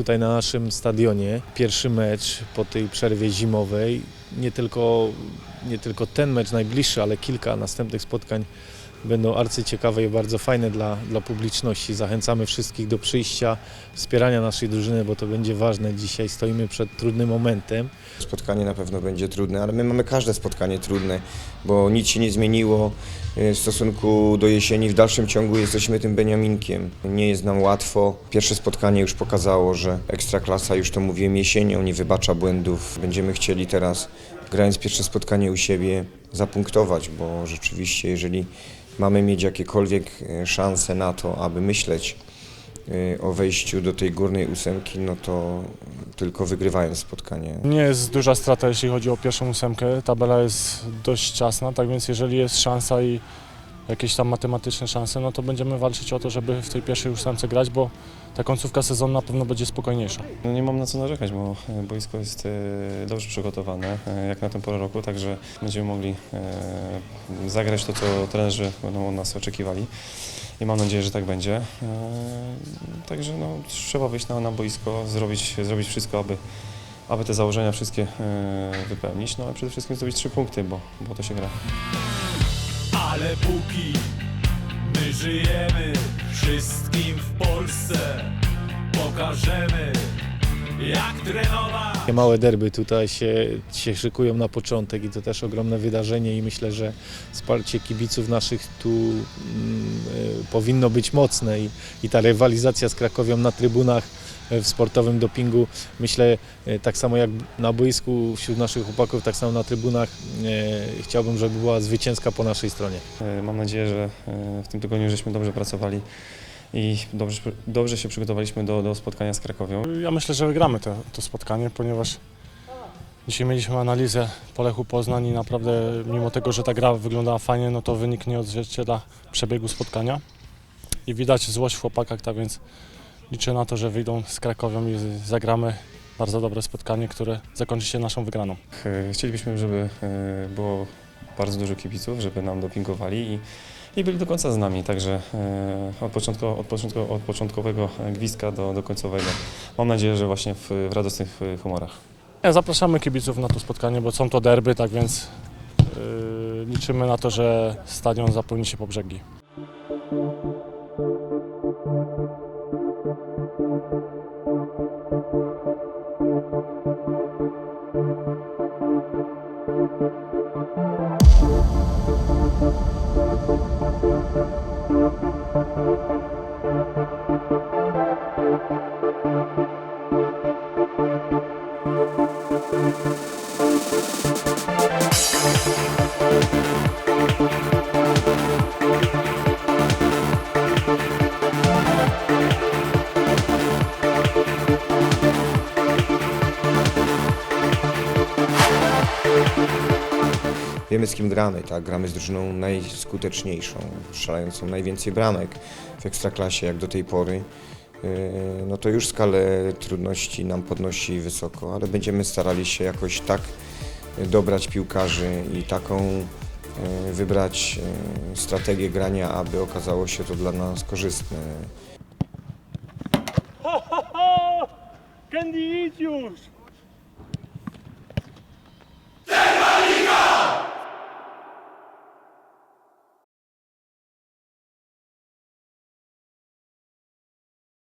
tutaj na naszym stadionie. Pierwszy mecz po tej przerwie zimowej. Nie tylko, nie tylko ten mecz najbliższy, ale kilka następnych spotkań będą arcyciekawe i bardzo fajne dla, dla publiczności. Zachęcamy wszystkich do przyjścia, wspierania naszej drużyny, bo to będzie ważne. Dzisiaj stoimy przed trudnym momentem. Spotkanie na pewno będzie trudne, ale my mamy każde spotkanie trudne, bo nic się nie zmieniło e, w stosunku do jesieni. W dalszym ciągu jesteśmy tym Beniaminkiem. Nie jest nam łatwo. Pierwsze spotkanie już pokazało, że Ekstraklasa, już to mówiłem jesienią, nie wybacza błędów. Będziemy chcieli teraz, grając pierwsze spotkanie u siebie, zapunktować, bo rzeczywiście jeżeli mamy mieć jakiekolwiek e, szanse na to, aby myśleć e, o wejściu do tej górnej ósemki, no to tylko wygrywając spotkanie. Nie jest duża strata, jeśli chodzi o pierwszą ósemkę. Tabela jest dość ciasna, tak więc jeżeli jest szansa i jakieś tam matematyczne szanse, no to będziemy walczyć o to, żeby w tej pierwszej ósemce grać, bo ta końcówka sezonu na pewno będzie spokojniejsza. No nie mam na co narzekać, bo e, boisko jest e, dobrze przygotowane, e, jak na tę porę roku, także będziemy mogli zagrać to, co trenerzy będą od nas oczekiwali i mam nadzieję, że tak będzie. Także no, trzeba wyjść na, na boisko, zrobić, zrobić wszystko, aby, aby te założenia wszystkie wypełnić, no ale przede wszystkim zdobyć trzy punkty, bo, bo to się gra. Ale póki my żyjemy, wszystkim w Polsce pokażemy, jak. Takie małe derby tutaj się, się szykują na początek i to też ogromne wydarzenie i myślę, że wsparcie kibiców naszych tu mm, e, powinno być mocne i, i ta rywalizacja z Krakowią na trybunach e, w sportowym dopingu, myślę e, tak samo jak na boisku wśród naszych chłopaków, tak samo na trybunach chciałbym, żeby była zwycięska po naszej stronie. Mam nadzieję, że w tym tygodniu żeśmy dobrze pracowali i dobrze, dobrze się przygotowaliśmy do, do spotkania z Krakowią. Ja myślę, że wygramy to, to spotkanie, ponieważ dzisiaj mieliśmy analizę po Lechu Poznań i naprawdę mimo tego, że ta gra wyglądała fajnie, no to wynik nie odzwierciedla przebiegu spotkania i widać złość w chłopakach, tak więc liczę na to, że wyjdą z Krakowią i zagramy bardzo dobre spotkanie, które zakończy się naszą wygraną. Chcielibyśmy, żeby e, było bardzo dużo kibiców, żeby nam dopingowali i, i byli do końca z nami, także e, od, początku, od, początku, od początkowego gwizdka do, do końcowego. Mam nadzieję, że właśnie w, w radosnych e, humorach. Zapraszamy kibiców na to spotkanie, bo są to derby, tak więc liczymy na to, że stadion zapełni się po brzegi. Wiemy z kim gramy, tak? Gramy z drużyną najskuteczniejszą, strzelającą najwięcej bramek w Ekstraklasie jak do tej pory. Yy, No to już skalę trudności nam podnosi wysoko, ale będziemy starali się jakoś tak dobrać piłkarzy i taką yy, wybrać yy, strategię grania, aby okazało się to dla nas korzystne. Candy idź już!